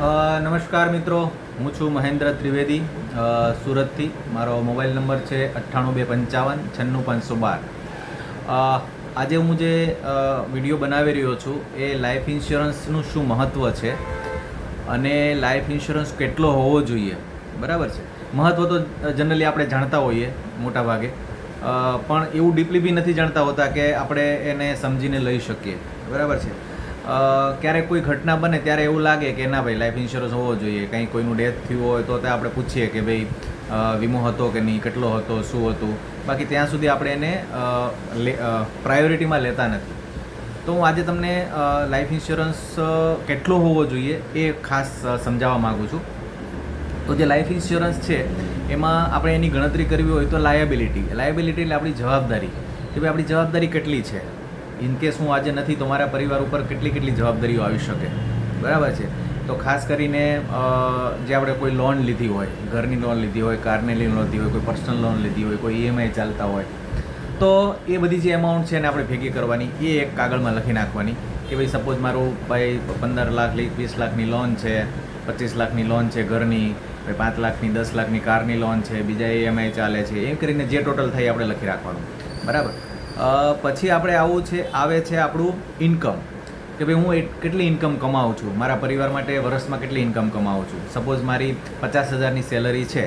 નમસ્કાર મિત્રો. હું છું મહેન્દ્ર ત્રિવેદી સુરતથી. મારો મોબાઈલ નંબર છે અઠ્ઠાણું બે પંચાવન છન્નું પાંચસો બાર. આજે હું જે વીડિયો બનાવી રહ્યો છું એ લાઈફ ઇન્સ્યોરન્સનું શું મહત્ત્વ છે અને લાઈફ ઇન્સ્યોરન્સ કેટલો હોવો જોઈએ? બરાબર છે? મહત્ત્વ તો જનરલી આપણે જાણતા હોઈએ મોટા ભાગે પણ એવું ડીપલી બી નથી જાણતા હોતા કે આપણે એને સમજીને લઈ શકીએ. બરાબર છે? ક્યારેક કોઈ ઘટના બને ત્યારે એવું લાગે કે ના ભાઈ લાઈફ ઇન્સ્યોરન્સ હોવો જોઈએ. કંઈ કોઈનું ડેથ થયું હોય તો તે આપણે પૂછીએ કે ભાઈ વીમો હતો કે નહીં, કેટલો હતો, શું હતું. બાકી ત્યાં સુધી આપણે એને પ્રાયોરિટીમાં લેતા નથી. તો હું આજે તમને લાઈફ ઇન્સ્યોરન્સ કેટલો હોવો જોઈએ એ ખાસ સમજાવવા માગું છું. તો જે લાઈફ ઇન્સ્યોરન્સ છે, એમાં આપણે એની ગણતરી કરવી હોય તો લાયબિલિટી લાયબિલિટી એટલે આપણી જવાબદારી. કે ભાઈ, આપણી જવાબદારી કેટલી છે? ઇન કેસ હું આજે નથી તો મારા પરિવાર ઉપર કેટલી કેટલી જવાબદારીઓ આવી શકે. બરાબર છે? તો ખાસ કરીને જે આપણે કોઈ લોન લીધી હોય, ઘરની લોન લીધી હોય, કારની લોન લીધી હોય, કોઈ પર્સનલ લોન લીધી હોય, કોઈ ઈએમઆઈ ચાલતા હોય, તો એ બધી જે એમાઉન્ટ છે એને આપણે ભેગી કરવાની. એ એક કાગળમાં લખી નાખવાની કે ભાઈ સપોઝ મારું ભાઈ પંદર લાખ વીસ લાખની લોન છે, પચીસ લાખની લોન છે ઘરની, ભાઈ પાંચ લાખની, દસ લાખની કારની લોન છે, બીજા ઈએમઆઈ ચાલે છે, એમ કરીને જે ટોટલ થાય આપણે લખી રાખવાનું. બરાબર? પછી આપણે આવું છે, આવે છે આપણું ઇન્કમ કે ભાઈ હું કેટલી ઇન્કમ કમાઉં છું? મારા પરિવાર માટે વર્ષમાં કેટલી ઇન્કમ કમાઉં છું? સપોઝ મારી પચાસ હજારની સેલરી છે,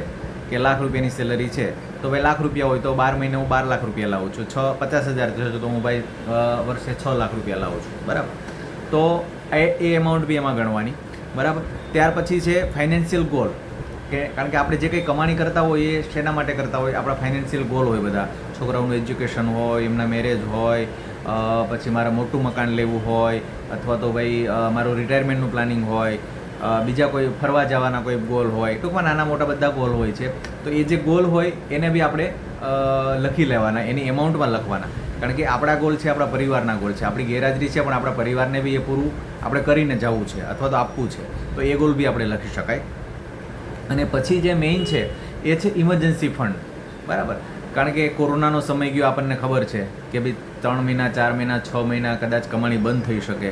કે લાખ રૂપિયાની સેલરી છે, તો ભાઈ લાખ રૂપિયા હોય તો બાર મહિને હું બાર લાખ રૂપિયા લાવું છું. છ, પચાસ હજાર થશે તો હું ભાઈ વર્ષે છ લાખ રૂપિયા લાવું છું. બરાબર? તો એ એમાઉન્ટ બી એમાં ગણવાની. બરાબર? ત્યાર પછી છે ફાઇનાન્શિયલ ગોલ કે કારણ કે આપણે જે કંઈ કમાણી કરતા હોઈએ એ શેના માટે કરતા હોય? આપણા ફાઇનાન્શિયલ ગોલ હોય બધા. છોકરાઓનું એજ્યુકેશન હોય, એમના મેરેજ હોય પછી મારે મોટું મકાન લેવું હોય, અથવા તો ભાઈ મારું રિટાયરમેન્ટનું પ્લાનિંગ હોય બીજા કોઈ ફરવા જવાના કોઈ ગોલ હોય. ટૂંકમાં નાના મોટા બધા ગોલ હોય છે. તો એ જે ગોલ હોય એને બી આપણે લખી લેવાના, એની એમાઉન્ટમાં લખવાના. કારણ કે આપણા ગોલ છે, આપણા પરિવારના ગોલ છે. આપણી ગેરહાજરી છે, પણ આપણા પરિવારને બી એ પૂરું આપણે કરીને જવું છે, અથવા તો આપવું છે. તો એ ગોલ બી આપણે લખી શકાય. અને પછી જે મેઇન છે, એ છે ઇમરજન્સી ફંડ બરાબર? કારણ કે કોરોનાનો સમય ગયો, આપણને ખબર છે કે ભાઈ ત્રણ મહિના, ચાર મહિના, છ મહિના કદાચ કમાણી બંધ થઈ શકે.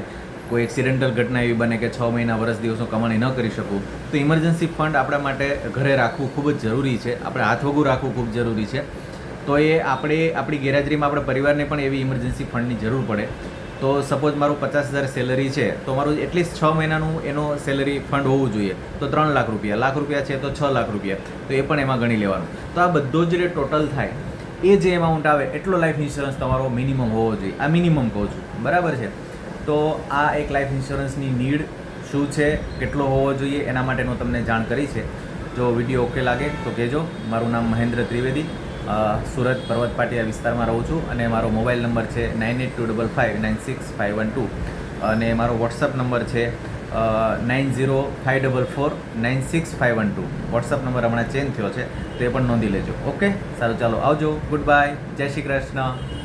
કોઈ એક્સિડેન્ટલ ઘટના એવી બને કે છ મહિના, વર્ષ દિવસો કમાણી ન કરી શકું. તો ઇમરજન્સી ફંડ આપણા માટે ઘરે રાખવું ખૂબ જ જરૂરી છે. આપણે હાથવગું રાખવું ખૂબ જરૂરી છે. તો એ આપણે, આપણી ગેરહાજરીમાં આપણા પરિવારને પણ એવી ઇમરજન્સી ફંડની જરૂર પડે. તો સપોઝ મારું પચાસ હજાર સેલરી છે, તો મારું એટલીસ્ટ છ મહિનાનું એનો સેલરી ફંડ હોવું જોઈએ. તો ત્રણ લાખ રૂપિયા. લાખ રૂપિયા છે તો છ લાખ રૂપિયા. તો એ પણ એમાં ગણી લેવાનું. તો આ બધો જ જે ટોટલ થાય, એ જે એમાઉન્ટ આવે, એટલો લાઈફ ઇન્સ્યોરન્સ તમારો મિનિમમ હોવો જોઈએ. આ મિનિમમ કહું છું. બરાબર છે? તો આ એક લાઈફ ઇન્સ્યોરન્સની નીડ શું છે? કેટલો હોવો જોઈએ? એના માટેનું તમને જાણ કરી છે. જો વીડિયો ઓકે લાગે તો કહેજો. મારું નામ મહેન્દ્ર ત્રિવેદી. સુરત પર્વત પાટિયા વિસ્તારમાં રહું છું અને મારો મોબાઈલ નંબર છે nine eight two double five nine six five one two. અને મારો વોટ્સઅપ નંબર છે nine zero five double four nine six five one two. WhatsApp number હમણાં ચેન્જ થયો છે, તો પણ નોંધી લેજો. ઓકે? સારું, ચાલો, આવજો. Good bye. જય શ્રી કૃષ્ણ.